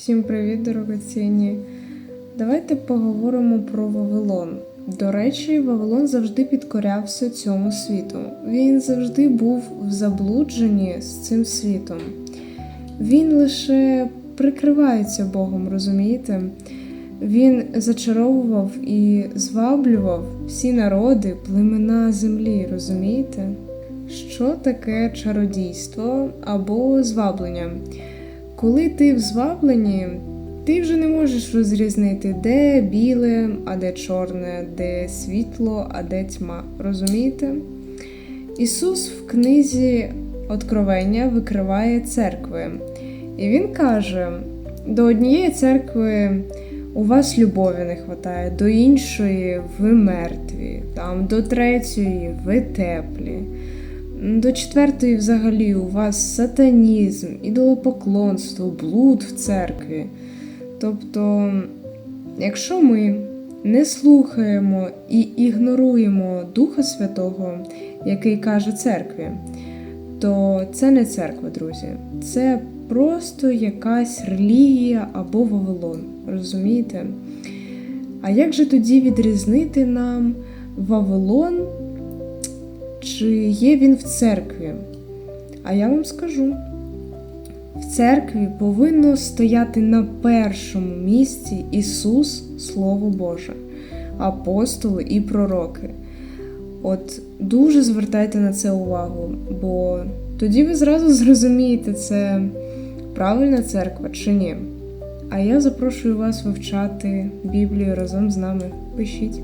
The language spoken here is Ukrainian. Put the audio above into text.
Всім привіт, дорогоцінні! Давайте поговоримо про Вавилон. До речі, Вавилон завжди підкорявся цьому світу. Він завжди був в заблудженні з цим світом. Він лише прикривається Богом, розумієте? Він зачаровував і зваблював всі народи, племена землі, розумієте? Що таке чародійство або зваблення? Коли ти в звабленні, ти вже не можеш розрізнити, де біле, а де чорне, де світло, а де тьма. Розумієте? Ісус в книзі Откровення викриває церкви. І Він каже: до однієї церкви у вас любові не вистачає, до іншої ви мертві, там, до третьої ви теплі. До четвертої, взагалі, у вас сатанізм, ідолопоклонство, блуд в церкві. Тобто, якщо ми не слухаємо і ігноруємо Духа Святого, який каже церкві, то це не церква, друзі. Це просто якась релігія або Вавилон. Розумієте? А як же тоді відрізнити нам Вавилон? Чи є він в церкві? А я вам скажу: в церкві повинно стояти на першому місці Ісус, Слово Боже, апостоли і пророки. От дуже звертайте на це увагу, бо тоді ви зразу зрозумієте, це правильна церква чи ні. А я запрошую вас вивчати Біблію разом з нами. Пишіть.